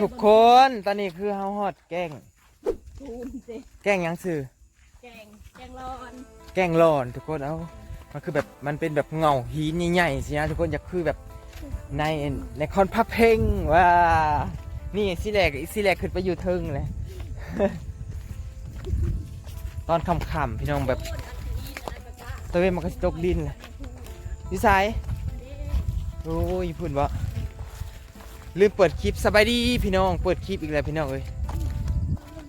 ทุกคนตอนนี้คือเฮาฮอดแกล้งทูนสิแกล้งหยังซื่อแกงแกงร้อนแกล้งร้อนทุกคนเอามันคือแบบมันเป็นแบบเงาหินใหญ่ๆสินะทุกคนอยากคือแบบในในคอนพับเพลงว่านี่สิแรกสิแรกขึ้นไปอยู่เทึงเลย ตอนค่ำๆพี่น้องแบบโอ้ยอันนี้อะไรกะกะตะเวนมันก็สิตกดินเลยดิสายโอ้ยพูดว่า ลืมเปิดคลิปสบายดีพี่น้อง เปิดคลิปอีกแล้วพี่น้องเอ้ย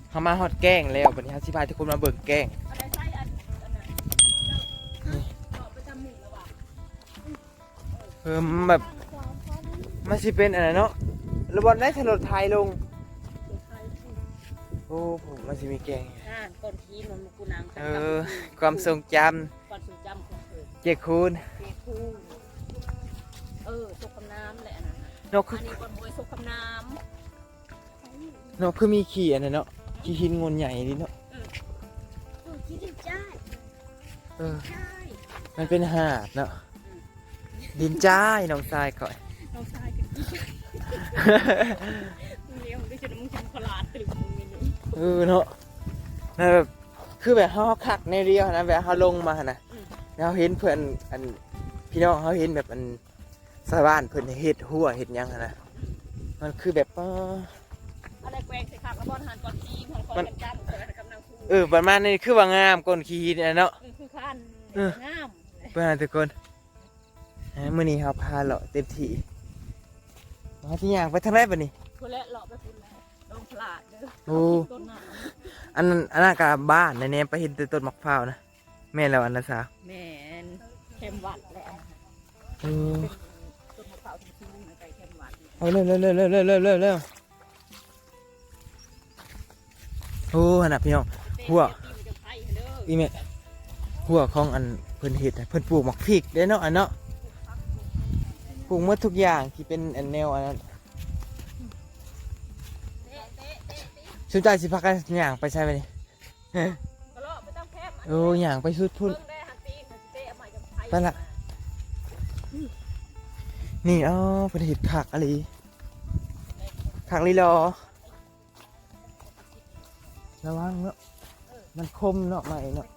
เขามาฮอดแกล้งแล้ววันนี้ฮาสิพาทุกคนมาเบิ่งแกล้งอะไรใส่อันอันนั้นเจาะประจำหนึ่งแล้วว่ะเออมันแบบมันสิเป็นอะไรเนาะระบอนได้ถนนไทยลงเดี๋ยวใครพูดโอ้ผมมันสิมีแกล้งอ่านก่อนทีมันมากูนางเออ ความทรงจก่อนทรงจำของเธอำเจ๊คูณเจคูเออตกคำน้ำแหละอั นนั้นน่ะนกคือัอนนี้ก่อนมวยตกคำน้นกคือมีขี่อันนั้นเนาะขี่หินงนใหญ่ดิเนาะำเออคิดถึงจ้าเออ ใช่มันเป็นหาดเนาะดินจ้ายน้องทรายก่อนน้องชายกันมึงเลี้ยงมึงได้จนมึงจำขลาดตื่นมึงนี่เออเนาะแล้วแบบคือแบบเขาคักในเรียวนะแบบเขาลงมานะแล้วเขาเห็นเพื่อนอันพี่น้องเขาเห็นแบบอัน ชาวบ้านเพื่อนเห็ดหัวเห็ดหยังหั้นนะมันคือแบบอ้ออะไรแกวงใส่ขากแล้วบอลหันก่อนทีมหันก่อนมันกันจ้ำใส่กำลังคู่เออประมาณนี้คือว่างามก้นขี้หินนะเนาะเออคือขั้นเออ งามเพื่อนทุกคนอ่ามื่อนี้เขาพาเลาะเต็มที่มาที่อย่างไปทางไหนบ้านี่ คุณและหลอกไปคุณแล้วลองพลาดเด้อโอ้ ต้นหน้าอันนั้นอันนั้นกับบ้านในเนมไปเห็นแต่ต้นมะพร้าวนะแม่นแล้วอันละสาวแมนเข้มหวัดแหละเออ เอาเร็วเร็วเร็วเร็วเร็วเร็วเร็วโอ้ขนาดพี่น้องหัวอีเมหัวของอันเพิ่นเห็ดเพิ่นปลูกหมักพริกได้เนาะอันเนาะปลูกเมื่อทุกอย่างที่เป็นอันแนวอันนั้นสุดใจสิพักกันอย่างไปใช่ไหมโอ้หย่างไปสุดพุ่นไปละ นี่อ๋อเพิ่นเห็ดขักอะไรขักลีรอระวังเนาะมันคมเนาะใหม่เนาะ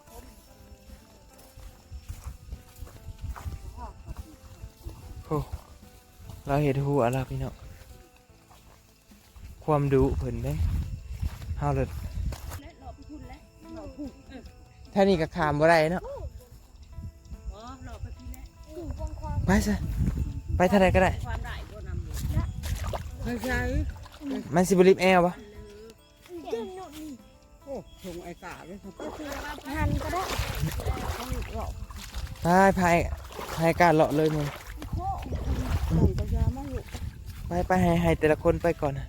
โอ้เราเห็ดหัวแล้วพี่เนาะความดุเพิ่นเด้เฮาเลยและหลอกไปคุณและหลอกผูกเออถ้านี่ก็ขามบ่ได้เนาะไปซะ ไปเท่าไรก็ได้ความได้ตัวนำอยู่ไม่ใช่มันสิบริบแอลปะโอ้ชงไอ้กาเลยครับหันก็ได้ไปพายพายการเลาะเลยมึงหนังกระยามาอยู่ไปไปให้ให้แต่ละคนไปก่อนนะ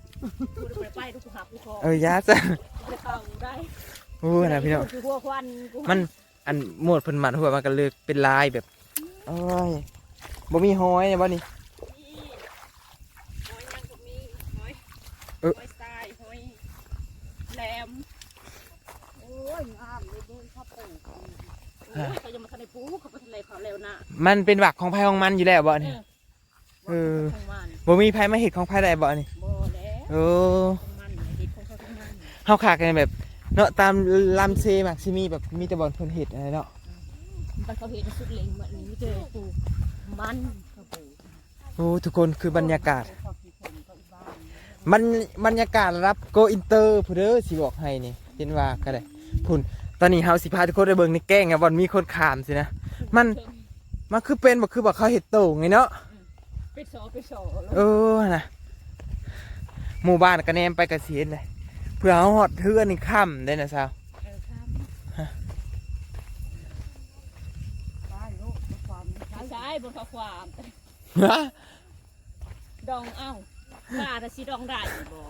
กูจะไปดูกูหากูคอเออยาซะจะเข้าได้โอ้นะพี่น้องกูหัวควันกูมันอันหมวดเพิ่นหมันหัวมันก็เลยเป็นลายแบบโอ้ย บ่มีห้อยเนี่ยบ่นี่นี่หอยยังก็มีหอยเออหอยทรายหอยแหลมโอ้ยงามเลยเดินเข้าปลูกโอ้ยเขาจะมาทะเลปูเขาไปทะเลเขาเร็วนะมันเป็นหวักของไผของมันอยู่แล้วบ่นี่เออของมันบ่มีไผมาเห็ดของไผได้บ่นี่บ่แล้วโอ้ของมันดิบของเขาของมันเฮาขากกันแบบเนาะตามลำเซมักสิมีแบบมีแต่บ่อนเพิ่นเห็ดอะไรเนาะมันเขาเห็นสุดเล็งมันนี่เจอปู มันเขาปูโอ้ทุกคนคือบรรยากาศเขาขี้คนก็บ้านมันบรรยากาศรับโกอินเตอร์พูเด้อสิบอกให้นี่เห็นว่าก็ได้พุ่นตอนนี้เฮาสิพาทุกคนไปเบิ่งในแกล้งอะบอนมีคนขามสินะมันมันคือเป็นบ่คือบอกเขาเห็ดโต่งไงเนาะไปโซไปโซเออนะหมู่บ้านก็แนมไปกระเสียนเลยเพื่อเอาฮอดเทือนนี่ค่ำได้นะสาว เออครับ บ้านลูกด้วยความใช้ ใช่ บนข้อความฮะดองเอ้าลาแต่สิดองได้บ่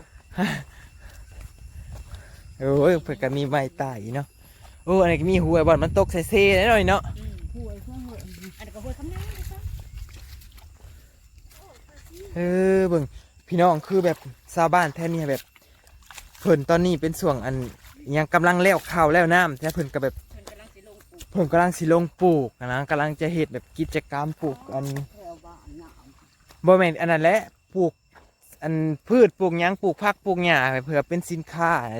โอ้ยเพื่อก็มีใบไต่เนาะโอ้อันนี้ก็มีหัวบอนมันตกใส่เซ่หน่อยเนาะอืมห่วยเครื่องห่วยอันนี้ก็ห้วยคำน้ำนะคะเออเบิ่งพี่น้องคือแบบชาวบ้านแท้เนี่ยแบบเพิ่นตอนนี้เป็นส่วงอันยังกำลังแล้วข้าวแล้วน้ำแต่เพิ่นก็แบบ เพิ่นกำลังสิลงปูเพิ่นกำลังสิลงปลูกนะกำลังจะเฮ็ดแบบกิจกรรมปลูกอันบ่แม่นอันนั้นแหละปลูกอันพืชปลูกหยังปลูกผักปลูกหญ้าเพื่อเป็นสินค้าอะไร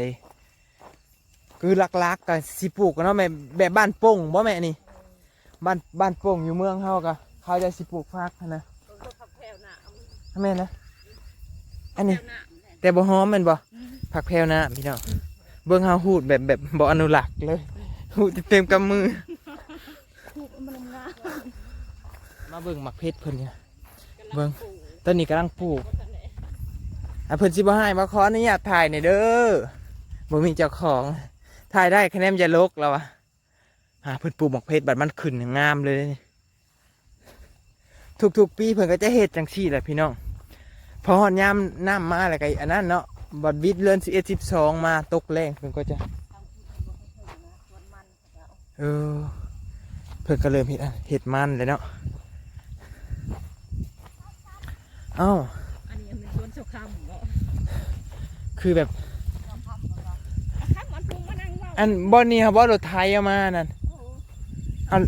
คือหลักๆก็สิปลูกกันเนาะแม่แบบบ้านโป่งบ่แม่นี่บ้านบ้านโป่งอยู่เมืองเฮาก็เขาจะสิปลูกผักหั้นนะแม่นะอันนี้ แต่บ่หอมแม่นบ่ผักแพรวนะพี่น้องเบิ่งเฮาหูดแบบแบบบ่อนุรักษ์เลย หูดเต็มกำมือ มันงามาเบิ่งหมักเพชรเพิ่นเนี่ยเบิ่งตอนนี้กำลังปลูกอะเพิ่นสิบ่ให้มาขออนุญาตถ่ายหน่อยเด้อบ่มีเจ้าของ ถ่ายได้คะแนนจะลกแล้วอะหาเพิ่นปลูกหมักเพชรบัดมันขึ้นงามเลยนี่ทุกๆปีเพิ่นก็จะเฮ็ดจังซี่แหละพี่น้อง พอฮอดยามน้ำมาแล้วก็อันนั้นเนาะบัดวิดเรือน11 12มาตกแรงเพิ่นก็จะ เออ เพิ่นก็เริ่มเฮ็ดเฮ็ดมันเลยเนาะเอ้าอันนี้มันสวนเจ้าคำเนาะคือแบบคำมันปรุงมานั่งเว้าอันบ่นี่ครับบ่รถไทยเอามานั่นอัน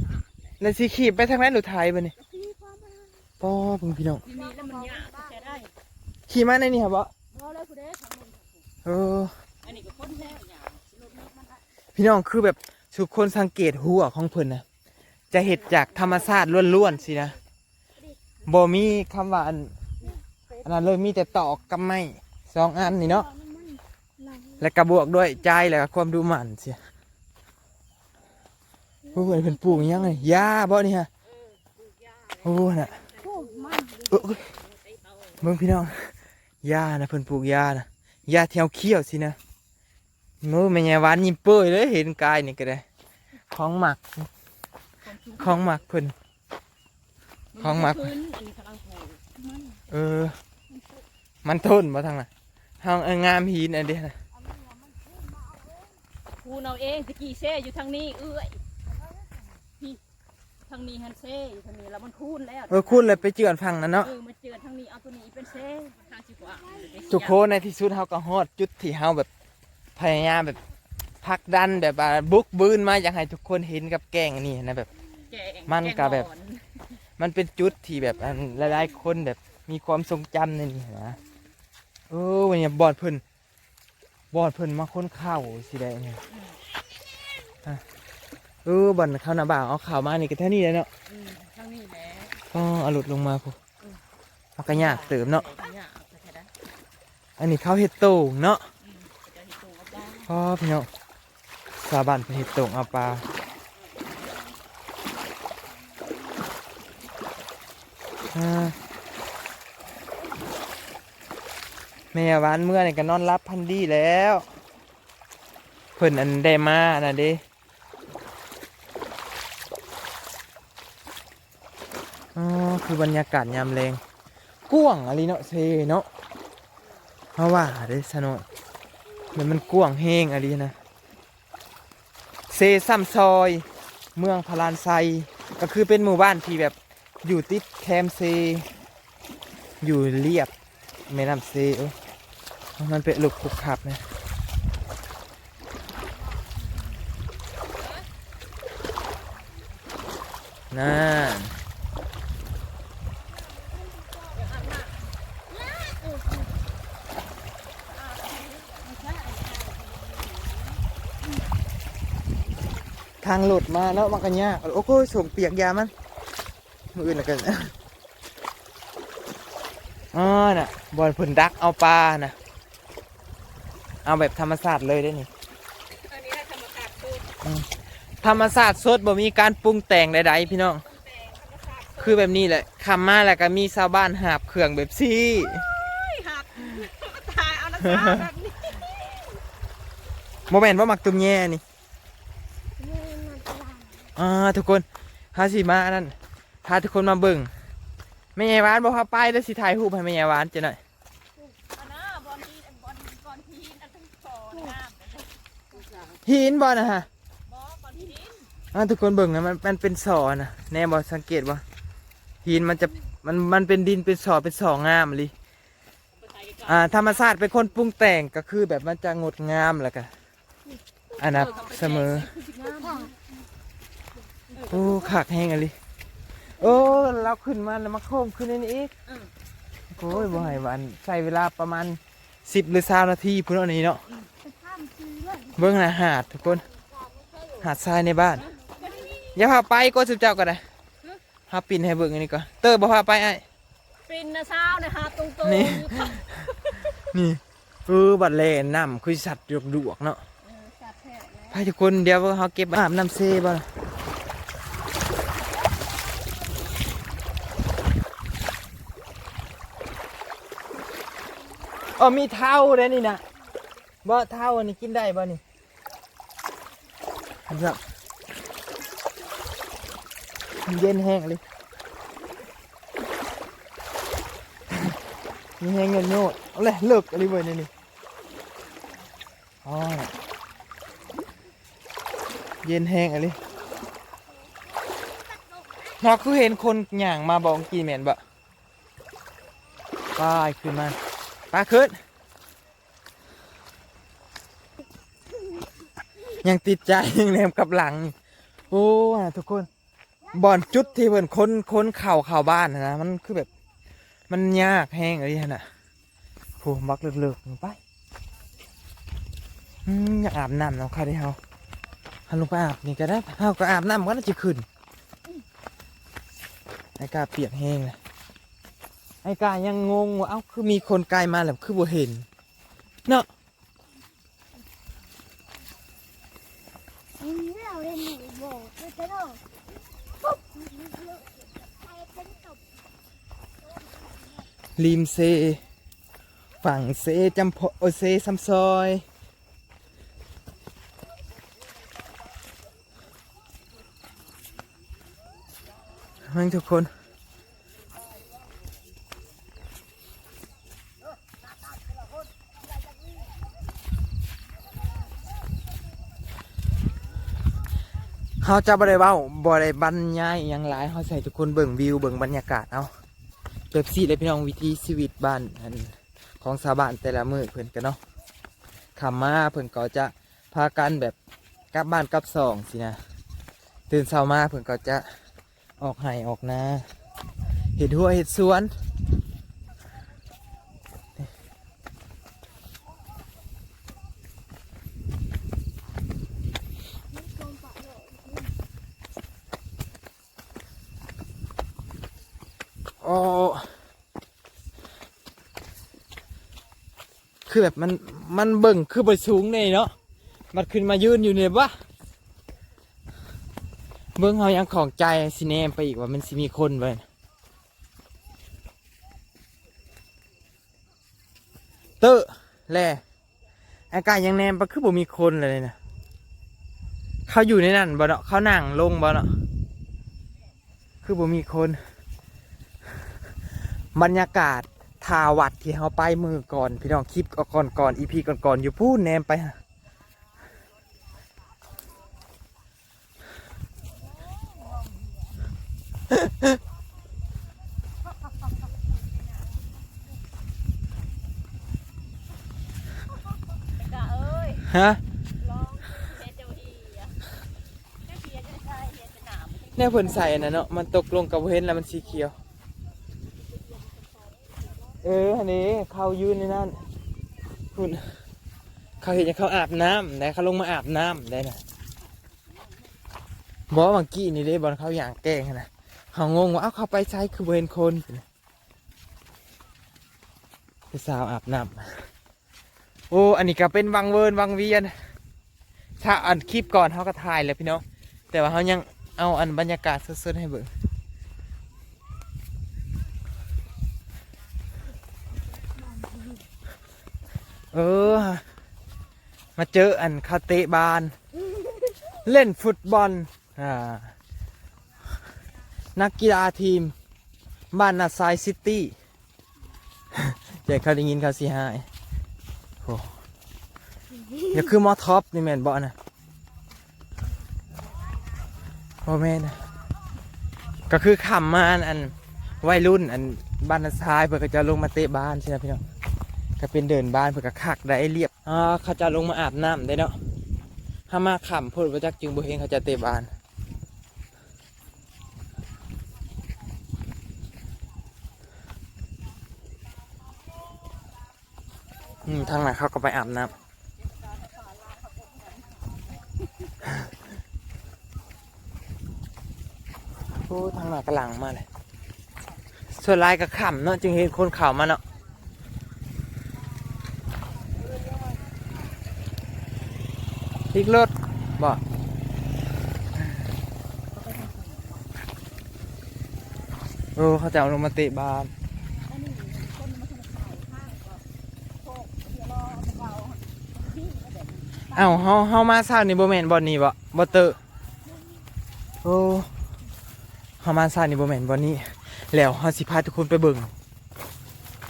แล้วสิขี่ไปทางไหนรถไทยบ่นี่ป้อเพิ่งพี่น้องทีนี้แล้วมันยากจะได้ขี่มาในนี่ครับบ่พอแล้วคุณเด้ทำมันเออ อันนี้ก็พ้นแล้วอย่างรถมันได้พี่น้องคือแบบ ทุกคนสังเกตหัวของเพิ่นนะจะเห็ดจากธรรมชาติล้วนๆสินะบ่มีคำว่าอันอันนั้นเลยมีแต่ตอกกับไม้สองอันนี่เนาะและกระบวกด้วยใจแล้วก็ความดูหมันเสียโอ้ยเป็นปลูกยังไงหญ้าบ่นี่ฮะโอ้น่ะโอ้มันเอ้ยเบิ่งพี่น้องหญ้านะเพิ่นปลูกหญ้านะหญ้าเที่ยวเขี้ยวสินะโน้แม่ยายหวานยิ้มเปื่อยเลยเห็นกายนี่ก็ได้ ของหมัก ของหมักเพิ่นของหมัก พื้นอันนี้กำลังโผล่มันเออ มันทนมาทางน่ะทางเอองามหินอันเดียวนะคูนเอาเองตะกี้เซ่อยู่ทางนี้ เอื้อยพี่ทางนี้ฮันเซ่อยู่ทางนี้แล้วมันคูนแล้ว เออคุณเลยไปเจือนฟังนั่นเนาะเออมาเจือทางนี้เอาตัวนี้เป็นเซ่ทางสิกว่าทุกคนในที่สุดเฮาก็ฮอดจุดที่เฮาแบบพยายามแบบ ผลักดันแบบว่าบุกบืนมาอยากให้ทุกคนเห็นกับแกล้งนี่นะแบบ แกงมันก็แบบกงอนมันเป็นจุดที่แบบอันหลายๆคนแบบมีความทรงจำในนี่นะเออวันนี้บอดเพิ่นบอดเพิ่นมาค้นข้าวสิได้เนี่ยอะเออบอดข้าวหน้าบ่าวเอาข่าวมานี่ก็เท่านี้เลยเนาะอืมทางนี้แหละก็เอาหลุดลงมาพูเอากระยากเติมเนาะเนี่ยเอาไปแค่นั้นอันนี้ข้าวเห็ดโต่งเนาะอืมจะเห็นตัวบ้างพ่อพี่น้อง สาบานเป็นเห็ดต่งเอาปลาแม่วานเมื่อนี่ก็นอนรับพันดีแล้ว เพิ่นอันได้มาน่ะเด้อ๋อคือบรรยากาศยามแรงกว้างอะไรเนาะเซเนาะเพราะว่าเด้สนอยเหมือนมันกว้างแห้งอะไรนะ เซซัมซอย เมืองพารานไซ ก็คือเป็นหมู่บ้านที่แบบอยู่ติดแคมเซ อยู่เรียบแม่น้ำเซเอ้ยมันเป็นลูกขุกขับนะนั่น ทางหลุดมาเนาะมันก็ยากโอ้โหส่งเปียกยามันมืออื่นละกันอ๋อน่ะบอลผลดักเอาปลาน่ะ เอาแบบธรรมศาสตร์เลยได้นี่อันนี้ให้ธรรมชาติพูดธรรมศาสตร์สดบ่มีการปรุงแต่งใดๆพี่น้องคือแบบนี้แหละคำมาแล้วก็มีชาวบ้านหาบเครื่องแบบซี่ไม่หักตายเอาละจ้าแบบนี้โมเมนต์ว่ามักตุ้มแย่นี่ อ่าทุกคนฮาสิมาอันนั่นพาทุกคนมาเบิ่งแม่ยายหวานบอกพาไปแล้วสิถ่ายรูปให้แม่ยายหวานจะหน่อยอันะหินบอลนะฮะอ่าทุกคนเบิ่งนะมันมันเป็นสอนะแน่บอสังเกตว่าหินมันจะมันมันเป็นดินเป็นสอเป็นสองามเลยอ่าธรรมชาติเป็นคนปรุงแต่งก็คือแบบมันจะงดงามแหละกันอันนับเสมอ โอ้ขากแห้งอะไรโอ้เราขึ้นมาแล้วมาโค้งขึ้นในนี้อีกโอ้ยบ่ให้หวานใช้เวลาประมาณ10หรือ20นาทีพุ่นเอานี้เนาะไปข้ามคืนด้วยเบิ่งนะหาดทุกคน หาดทรายในบ้าน อย่าพาไปก็สุดเจ้าก็ได้พาปินให้เบิ่งอันนี้ก่อนเตอร์บ่พาไปไอ้ปินนะเช้านะคะตรงๆนี่อยู่ค่ะนี่เออบัดแลน้ำคือสัตว์ดวกๆเนาะเออจัดแท้แล้วไปทุกคนเดี๋ยวเฮาเก็บอาบน้ำเซบ่ล่ะ อ๋อมีเท่าเลยนี่นะบ่เท่าอันนี้กินได้บ่นี่ครับเย็นแห้งเลยมีแห้งเงินโยดเอาเลยเลิกอะไรเว้ยนี่นี่อ๋อเย็นแห้งอะไรเราคือเห็นคนหย่างมาบอกกี่แมนบะป้ายขึ้นมาาขึ้น ยังติดใจยังแนมกับหลัง โอ้ทุกคนบ่อนจุดที่เพิ่นค้นค้นเข่าเข่าบ้านนะมันคือแบบ มันยากแห้งอะไรน่ะโหมักเลิกๆลงไปอยากอาบน้ำเนาะค่ะที่เฮาฮาลงไปอาบนี่ก็ได้เฮาก็อาบน้ำมันก็น่าจะขึ้นไอ้กาเปียกแห้งเลย ไอ้กายยังงงว่าเอ้าคือมีคนไกลมาแล้วคือบ่เห็น เนาะอืมเราเล่นหนูโบกด้วยกันเนาะปุ๊บใครเป็นตบริมเซ ฝั่งเซจำพอโอเซซัมซอยมั่งทุกคน เขาจะบ่ได้เว้าบ่ได้บรรยายอหยังหลายเขาใส่ทุกคนเบิ่งวิวเบิ่งบรรยากาศเอาเบบซี่เลยพี่น้องวิถีชีวิตบ้านอันของชาวบ้านแต่ละมือเพิ่นกันเนาะคำมาเพิ่นก็จะพากันแบบกลับบ้านกลับซองสินะ ตื่นเช้ามาเพิ่นก็จะออกไห้ออกนาเห็ดหัวเห็ดสวน โอ้ คือแบบมันมันเบิ่งคือบนสูงเลยเนาะมันขึ้นมายืนอยู่เนี่ยวะเบิ่งเขายังของใจสิแนมไปอีกว่ามันสิมีคนไปเตอแล่อากาศยังแนมไปคือบ่มีคนเลยนะเขาอยู่ในนั้นบ่เนาะเขานั่งลงบ่เนาะคือบ่มีคน บรรยากาศ ทาวัดที่เขาไปมือก่อน พี่น้องคลิปก่อนก่อนอีพีก่อนก่อนๆอยู่พูดแนมไปฮะกะเอ้ยฮะลองเฮ็ดเจ้าอีอะแค่เพียจะใช่เฮ็ดเป็นหนามแน่เพิ่นใส่นะเนาะมันตกลงกับเห็นแล้วมันสีเขียว เอออันนี้เขายืนในนั้นคุณเขาเห็นเขาอาบน้ำได้เขาลงมาอาบน้ำได้นะบอกว่าเมื่อกี้นี่เด้บอลเขาอย่างแกล้งนะเขางงว่าเอาเขาไปใช้คือเห็นคนพี่สาวอาบน้ำโอ้อันนี้ก็เป็นวังเวินวังเวียน ถ้าอันคลิปก่อนเขาก็ถ่ายแล้วพี่น้องแต่ว่าเขายังเอาอันบรรยากาศสดๆให้เบิ่ง เออ มาเจออันคาเตบาน เล่นฟุตบอลอ่านักกีฬาทีม บ้านนาซายซิตี้เดี๋ยวเขาได้ยินเขาสิหายโอ้เดี๋ยวคือมอท็อปนี่แมนบอนะพ่อแม่นะก็คือขำมาอันอันวัยรุ่นอันบ้านนาซายเพื่อจะลงมาเตะบ้านใช่ไหมพี่น้อง ก็เป็นเดินบ้านเพื่อก็คักได้เรียบอ่าเขาจะลงมาอาบน้ำได้เนาะถ้ามาขำพูดว่าจักจึงบ่เห็นเขาจะเตะบ้านพอืมทางไหนเขาก็ไปอาบน้ำโอ้ทางไหนกำลังมาเลยส่วนลายก็ขำเนาะจึงเห็นคนเข่ามาเนาะ พลิกรถบ่โอ้เขาจะเอาลงมาเตะบาสอันนี้คนมาทำขายข้างก็โคกเดี๋ยวรอเราพี่ก็แบบเอ้าเฮาเฮามาเช้านี่บ่แม่นบ่นี่บ่บ่เตอโอ้เฮามาเช้านี่บ่แม่นบ่นี่แล้วเฮาสิพาทุกคนไปเบิ่ง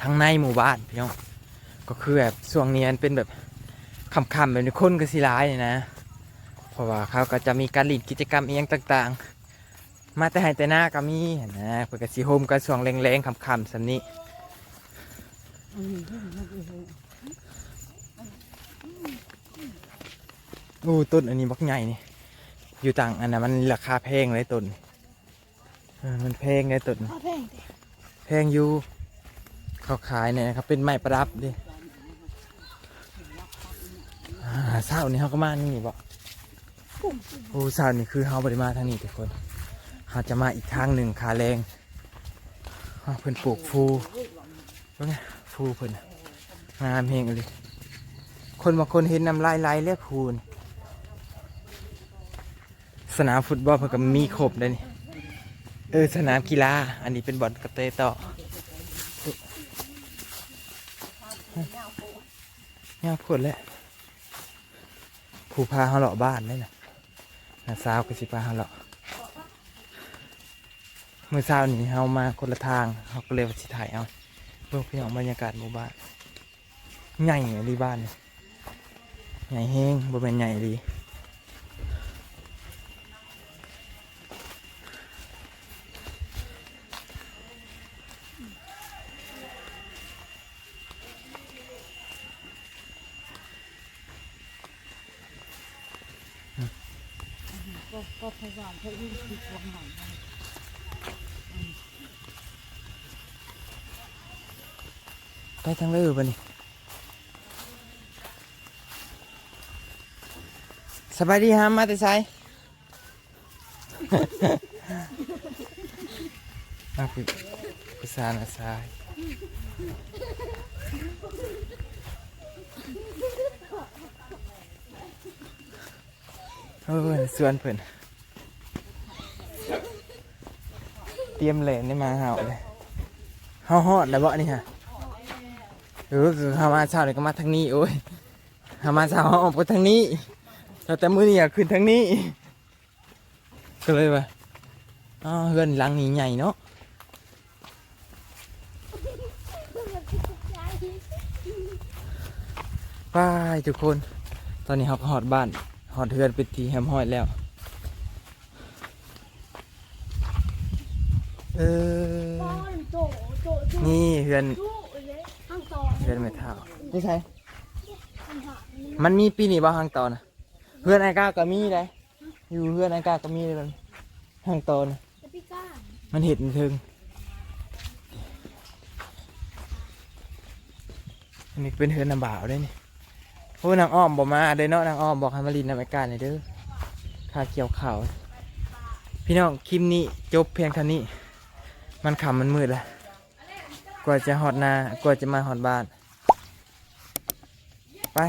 ทางในหมู่บ้านพี่น้องก็คือแบบช่วงนี้มันเป็นแบบ ค่ำๆแบบนี้คนก็สิหลายนี่นะ เพราะว่าเขาก็จะมีการลินกิจกรรมเอียงต่างๆ มาแต่ให้แต่หน้าก็มีนะเพื่อก็สิโฮมกันช่วงแรงๆค่ำๆสำนี้โอ้ต้นอันนี้บักใหญ่นี่ อยู่ต่างอันนั้นมันราคาแพงเลยต้นนี่เออมันแพงเลยต้นพ่อแพงแต่แพงอยู่เขาขายเนี่ยนะครับเป็นไม้ประดับดิอ่า เศร้านี่เขาก็มานี่บ่โอ้เศร้านี่คือเขาบริมาทางนี้ทุกคนเขาจะมาอีกทางหนึ่งขาแรงเพิ่นปลูกฟูว่าไงฟูเพิ่นน่ะงามเฮงเลยคนบางคนเห็นน้ำลายไหลเรียกพูนสนามฟุตบอลเพิ่นก็มีครบเลยนี่เออสนามกีฬาอันนี้เป็นบอลกระเตะต่อเนี่ยพูดแล้ว ผู้พาเขาเลาะบ้านเลยนะนาสาวก็สิพาเขาเลาะเมื่อเช้านี้เขามาคนละทางเขาก็เลยว่าสิถ่ายเอาเพื่อพี่น้องบรรยากาศหมู่บ้านใหญ่เลยบ้านใหญ่แห้งบ่เป็นใหญ่ดี ก็ก็พยายามให้วิ่งติดวงหน่อยไปทางเลยปะนี่สบายดีฮะมาแต่ไซมาคุยภาษาหน้าซ เออสวนเพิ่นเตรียมแหลนได้มาเห่าเลยเฮาฮอดแล้วบ่นี่ฮะเออคือเขามาเช้าเลยก็มาทางนี้โอ้ยเขามาเช้าเขาออกไปทางนี้แต่แต่มือนี่อะขึ้นทางนี้ ก็เลยว่าอ๋อเฮือนหลังนี้ใหญ่เนาะไปทุกคน ตอนนี้เขาก็หอดบ้าน หอดเฮือนเป็นทีแฮมห้อดแล้ว เออ นี่เฮือนเลยข้างต่อเฮือนไม่เท่าไม่ใช่ มันมีปีนี้บ่หางตอนะเพื่อนไอ้ก้าก็มีเลยอยู่เพื่อนไอ้ก้าก็มีเลยมันหางตอนะจะมันเห็นถึงอันนี้เป็นเฮือนน้ำบ่าวได้นี่ โอ้นางอ้อมบอกมาเด้อเนาะนางอ้อมบอกให้มาลินน้ำอ้ก้ารเลยเด้อข้าเกี่ยวข่าวพี่น้องคลิปนี้จบเพียงเท่านี้ มันขำมันมืดละกว่าจะหอดนากว่าจะมาหอดบ้าน ไป